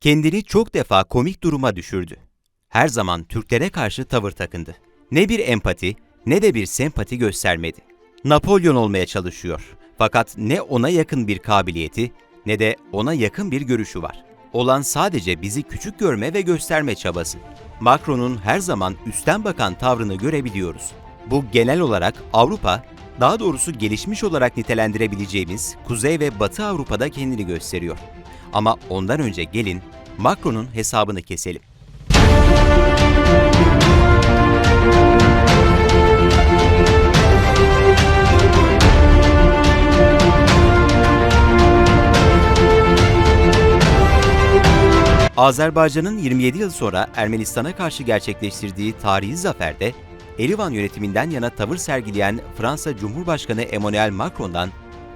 Kendini çok defa komik duruma düşürdü. Her zaman Türklere karşı tavır takındı. Ne bir empati ne de bir sempati göstermedi. Napolyon olmaya çalışıyor. Fakat ne ona yakın bir kabiliyeti ne de ona yakın bir görüşü var. Olan sadece bizi küçük görme ve gösterme çabası. Macron'un her zaman üstten bakan tavrını görebiliyoruz. Bu genel olarak Avrupa, daha doğrusu gelişmiş olarak nitelendirebileceğimiz Kuzey ve Batı Avrupa'da kendini gösteriyor. Ama ondan önce gelin Macron'un hesabını keselim. Azerbaycan'ın 27 yıl sonra Ermenistan'a karşı gerçekleştirdiği tarihi zaferde Erivan yönetiminden yana tavır sergileyen Fransa Cumhurbaşkanı Emmanuel Macron'dan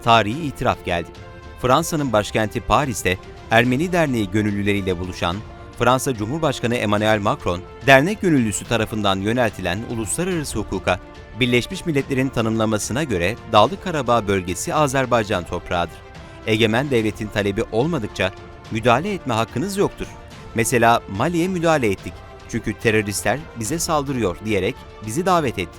tarihi itiraf geldi. Fransa'nın başkenti Paris'te Ermeni Derneği gönüllüleriyle buluşan Fransa Cumhurbaşkanı Emmanuel Macron, dernek gönüllüsü tarafından yöneltilen uluslararası hukuka, Birleşmiş Milletler'in tanımlamasına göre Dağlık Karabağ bölgesi Azerbaycan toprağıdır. Egemen devletin talebi olmadıkça müdahale etme hakkınız yoktur. Mesela Mali'ye müdahale ettik. Çünkü teröristler bize saldırıyor diyerek bizi davet etti.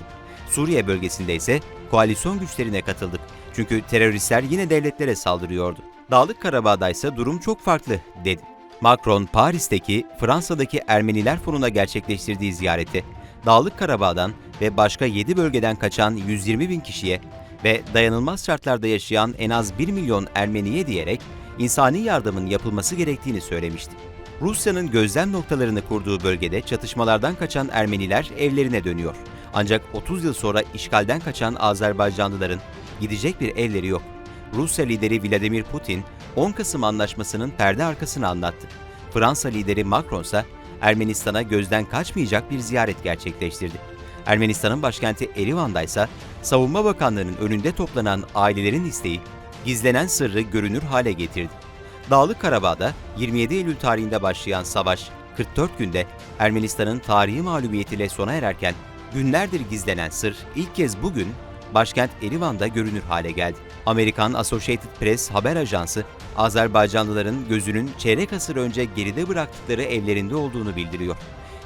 Suriye bölgesinde ise koalisyon güçlerine katıldık. Çünkü teröristler yine devletlere saldırıyordu. Dağlık Karabağ'da ise durum çok farklı dedi. Macron, Paris'teki Fransa'daki Ermeniler Fonu'na gerçekleştirdiği ziyarette Dağlık Karabağ'dan ve başka 7 bölgeden kaçan 120 bin kişiye ve dayanılmaz şartlarda yaşayan en az 1 milyon Ermeniye diyerek insani yardımın yapılması gerektiğini söylemişti. Rusya'nın gözlem noktalarını kurduğu bölgede çatışmalardan kaçan Ermeniler evlerine dönüyor. Ancak 30 yıl sonra işgalden kaçan Azerbaycanlıların gidecek bir evleri yok. Rusya lideri Vladimir Putin 10 Kasım Anlaşması'nın perde arkasını anlattı. Fransa lideri Macron ise Ermenistan'a gözden kaçmayacak bir ziyaret gerçekleştirdi. Ermenistan'ın başkenti Erivan'da ise Savunma Bakanlığı'nın önünde toplanan ailelerin isteği gizlenen sırrı görünür hale getirdi. Dağlık Karabağ'da 27 Eylül tarihinde başlayan savaş 44 günde Ermenistan'ın tarihi mağlubiyetiyle sona ererken günlerdir gizlenen sır ilk kez bugün başkent Erivan'da görünür hale geldi. Amerikan Associated Press haber ajansı Azerbaycanlıların gözünün çeyrek asır önce geride bıraktıkları evlerinde olduğunu bildiriyor.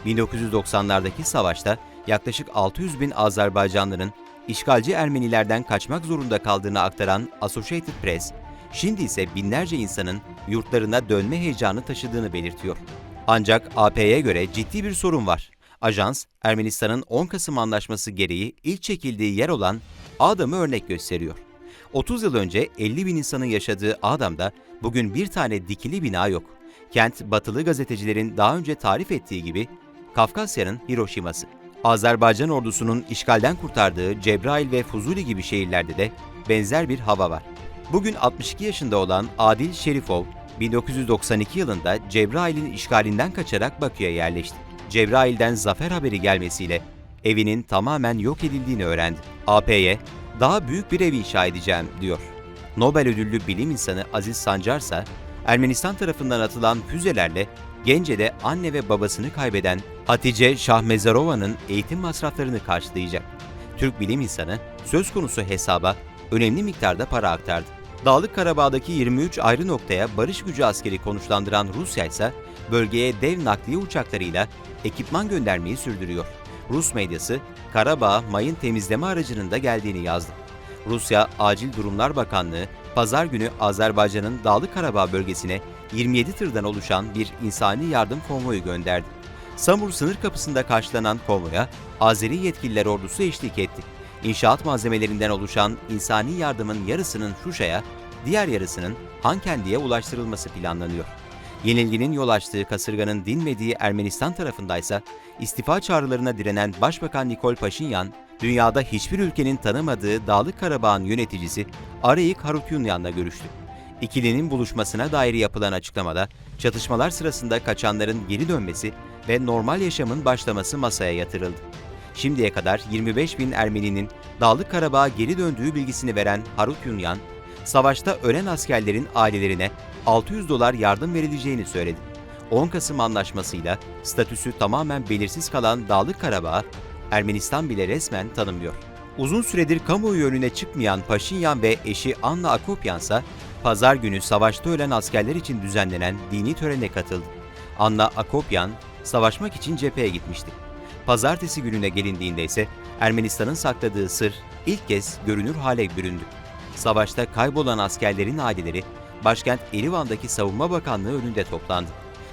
1990'lardaki savaşta yaklaşık 600 bin Azerbaycanlının işgalci Ermenilerden kaçmak zorunda kaldığını aktaran Associated Press, şimdi ise binlerce insanın yurtlarına dönme heyecanı taşıdığını belirtiyor. Ancak AP'ye göre ciddi bir sorun var. Ajans, Ermenistan'ın 10 Kasım Anlaşması gereği ilk çekildiği yer olan Adam'ı örnek gösteriyor. 30 yıl önce 50 bin insanın yaşadığı Adam'da bugün bir tane dikili bina yok. Kent, batılı gazetecilerin daha önce tarif ettiği gibi Kafkasya'nın Hiroşima'sı. Azerbaycan ordusunun işgalden kurtardığı Cebrail ve Fuzuli gibi şehirlerde de benzer bir hava var. Bugün 62 yaşında olan Adil Şerifov, 1992 yılında Cebrail'in işgalinden kaçarak Bakü'ye yerleşti. Cebrail'den zafer haberi gelmesiyle evinin tamamen yok edildiğini öğrendi. AP'ye daha büyük bir ev inşa edeceğim diyor. Nobel ödüllü bilim insanı Aziz Sancar ise Ermenistan tarafından atılan füzelerle Gence'de anne ve babasını kaybeden Hatice Şahmezarova'nın eğitim masraflarını karşılayacak. Türk bilim insanı söz konusu hesaba önemli miktarda para aktardı. Dağlık Karabağ'daki 23 ayrı noktaya barış gücü askeri konuşlandıran Rusya ise bölgeye dev nakliye uçaklarıyla ekipman göndermeyi sürdürüyor. Rus medyası Karabağ mayın temizleme aracının da geldiğini yazdı. Rusya Acil Durumlar Bakanlığı pazar günü Azerbaycan'ın Dağlık Karabağ bölgesine 27 tırdan oluşan bir insani yardım konvoyu gönderdi. Samur sınır kapısında karşılanan konvoya Azeri yetkililer ordusu eşlik etti. İnşaat malzemelerinden oluşan insani yardımın yarısının Şuşa'ya, diğer yarısının Hankendi'ye ulaştırılması planlanıyor. Yenilginin yol açtığı kasırganın dinmediği Ermenistan tarafındaysa istifa çağrılarına direnen Başbakan Nikol Paşinyan, dünyada hiçbir ülkenin tanımadığı Dağlık Karabağ'ın yöneticisi Arayik Harutyunyan'la görüştü. İkilinin buluşmasına dair yapılan açıklamada çatışmalar sırasında kaçanların geri dönmesi ve normal yaşamın başlaması masaya yatırıldı. Şimdiye kadar 25 bin Ermeninin Dağlık Karabağ'a geri döndüğü bilgisini veren Harut Yunyan, savaşta ölen askerlerin ailelerine 600 dolar yardım verileceğini söyledi. 10 Kasım Anlaşması'yla statüsü tamamen belirsiz kalan Dağlık Karabağ, Ermenistan bile resmen tanımıyor. Uzun süredir kamuoyu önüne çıkmayan Paşinyan ve eşi Anna Akopyan ise pazar günü savaşta ölen askerler için düzenlenen dini törene katıldı. Anna Akopyan, savaşmak için cepheye gitmişti. Pazartesi gününe gelindiğinde ise Ermenistan'ın sakladığı sır ilk kez görünür hale büründü. Savaşta kaybolan askerlerin aileleri başkent Erivan'daki Savunma Bakanlığı önünde toplandı.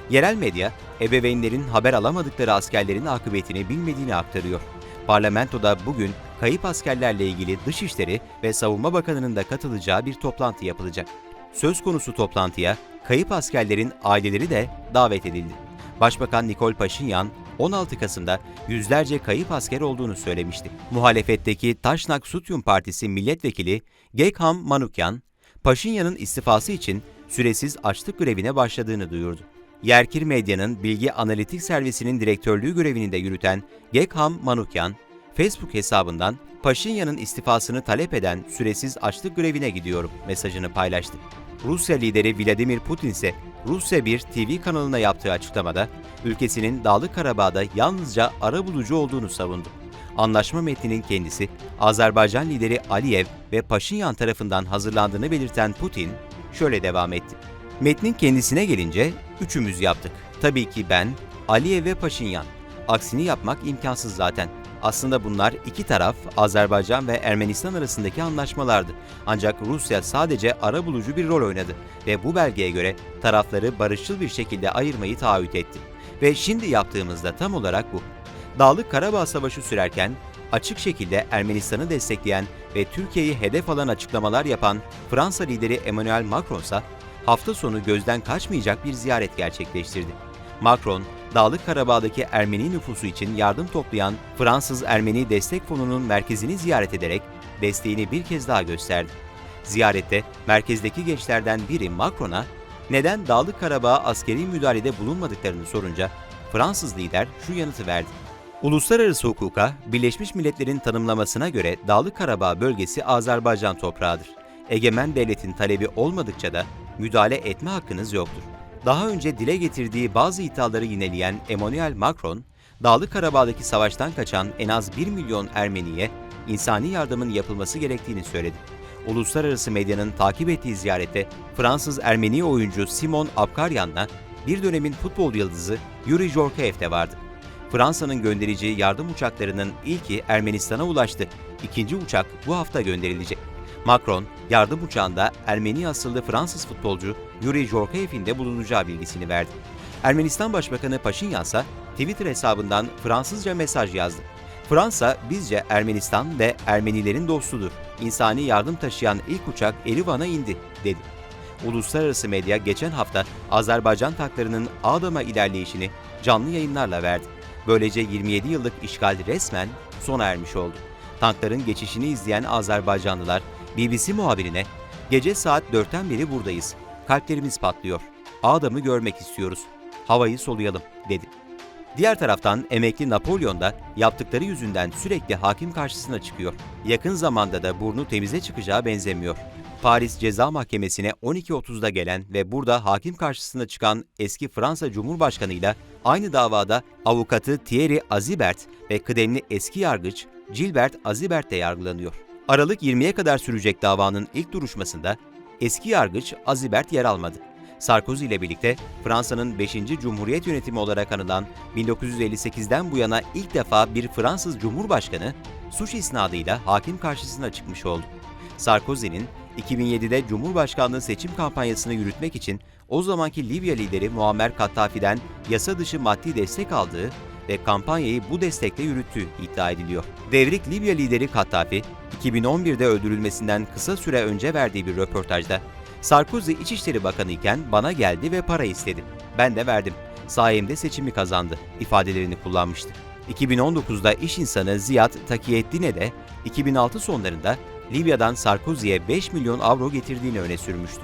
Yerel medya, ebeveynlerin haber alamadıkları askerlerin akıbetini bilmediğini aktarıyor. Parlamentoda bugün kayıp askerlerle ilgili Dışişleri ve Savunma Bakanı'nın da katılacağı bir toplantı yapılacak. Söz konusu toplantıya kayıp askerlerin aileleri de davet edildi. Başbakan Nikol Paşinyan 16 Kasım'da yüzlerce kayıp asker olduğunu söylemişti. Muhalefetteki Taşnak Sutyum Partisi milletvekili Gekham Manukyan, Paşinyan'ın istifası için süresiz açlık grevine başladığını duyurdu. Yerkir Medya'nın bilgi analitik servisinin direktörlüğü görevini de yürüten Gekham Manukyan, Facebook hesabından Paşinyan'ın istifasını talep eden süresiz açlık grevine gidiyorum mesajını paylaştı. Rusya lideri Vladimir Putin ise Rusya bir TV kanalına yaptığı açıklamada ülkesinin Dağlık Karabağ'da yalnızca arabulucu olduğunu savundu. Anlaşma metninin kendisi Azerbaycan lideri Aliyev ve Paşinyan tarafından hazırlandığını belirten Putin şöyle devam etti. Metnin kendisine gelince üçümüz yaptık. Tabii ki ben, Aliyev ve Paşinyan. Aksini yapmak imkansız zaten. Aslında bunlar iki taraf Azerbaycan ve Ermenistan arasındaki anlaşmalardı. Ancak Rusya sadece arabulucu bir rol oynadı ve bu belgeye göre tarafları barışçıl bir şekilde ayırmayı taahhüt etti. Ve şimdi yaptığımızda tam olarak bu. Dağlık Karabağ Savaşı sürerken açık şekilde Ermenistan'ı destekleyen ve Türkiye'yi hedef alan açıklamalar yapan Fransa lideri Emmanuel Macron ise hafta sonu gözden kaçmayacak bir ziyaret gerçekleştirdi. Macron, Dağlık Karabağ'daki Ermeni nüfusu için yardım toplayan Fransız Ermeni Destek Fonu'nun merkezini ziyaret ederek desteğini bir kez daha gösterdi. Ziyarette merkezdeki gençlerden biri Macron'a neden Dağlık Karabağ'a askeri müdahalede bulunmadıklarını sorunca Fransız lider şu yanıtı verdi. Uluslararası hukuka Birleşmiş Milletler'in tanımlamasına göre Dağlık Karabağ bölgesi Azerbaycan toprağıdır. Egemen devletin talebi olmadıkça da müdahale etme hakkınız yoktur. Daha önce dile getirdiği bazı iddiaları yineleyen Emmanuel Macron, Dağlık Karabağ'daki savaştan kaçan en az 1 milyon Ermeniye insani yardımın yapılması gerektiğini söyledi. Uluslararası medyanın takip ettiği ziyarette Fransız Ermeni oyuncu Simon Abkaryan'la bir dönemin futbol yıldızı Yuri Jorkaev de vardı. Fransa'nın göndereceği yardım uçaklarının ilki Ermenistan'a ulaştı. İkinci uçak bu hafta gönderilecek. Macron, yardım uçağında Ermeni asıllı Fransız futbolcu Yuri Jorkaev'in de bulunacağı bilgisini verdi. Ermenistan Başbakanı Paşinyan ise Twitter hesabından Fransızca mesaj yazdı. Fransa bizce Ermenistan ve Ermenilerin dostudur. İnsani yardım taşıyan ilk uçak Erivan'a indi, dedi. Uluslararası medya geçen hafta Azerbaycan tanklarının Ağdam'a ilerleyişini canlı yayınlarla verdi. Böylece 27 yıllık işgal resmen sona ermiş oldu. Tankların geçişini izleyen Azerbaycanlılar BBC muhabirine "Gece saat 4'ten beri buradayız. Kalplerimiz patlıyor. Ağdam'ı görmek istiyoruz. Havayı soluyalım." dedi. Diğer taraftan emekli Napolyon da yaptıkları yüzünden sürekli hakim karşısına çıkıyor. Yakın zamanda da burnu temize çıkacağı benzemiyor. Paris Ceza Mahkemesi'ne 12.30'da gelen ve burada hakim karşısına çıkan eski Fransa Cumhurbaşkanı ile aynı davada avukatı Thierry Azibert ve kıdemli eski yargıç Gilbert Azibert de yargılanıyor. Aralık 20'ye kadar sürecek davanın ilk duruşmasında eski yargıç Azibert yer almadı. Sarkozy ile birlikte Fransa'nın 5. Cumhuriyet yönetimi olarak anılan 1958'den bu yana ilk defa bir Fransız Cumhurbaşkanı suç isnadıyla hakim karşısına çıkmış oldu. Sarkozy'nin 2007'de Cumhurbaşkanlığı seçim kampanyasını yürütmek için o zamanki Libya lideri Muammer Kaddafi'den yasa dışı maddi destek aldığı ve kampanyayı bu destekle yürüttüğü iddia ediliyor. Devrik Libya lideri Kaddafi, 2011'de öldürülmesinden kısa süre önce verdiği bir röportajda Sarkozy İçişleri Bakanı iken bana geldi ve para istedi. Ben de verdim. Sayemde seçimi kazandı ifadelerini kullanmıştı. 2019'da iş insanı Ziyad Takiyeddin'e de 2006 sonlarında Libya'dan Sarkozy'ye 5 milyon avro getirdiğini öne sürmüştü.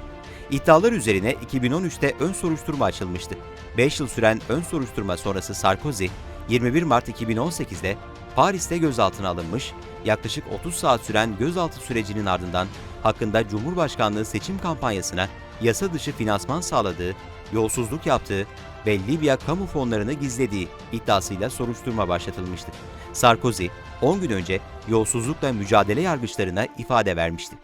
İddialar üzerine 2013'te ön soruşturma açılmıştı. 5 yıl süren ön soruşturma sonrası Sarkozy, 21 Mart 2018'de Paris'te gözaltına alınmış, yaklaşık 30 saat süren gözaltı sürecinin ardından hakkında Cumhurbaşkanlığı seçim kampanyasına yasa dışı finansman sağladığı, yolsuzluk yaptığı ve Libya kamu fonlarını gizlediği iddiasıyla soruşturma başlatılmıştı. Sarkozy, 10 gün önce yolsuzlukla mücadele yargıçlarına ifade vermişti.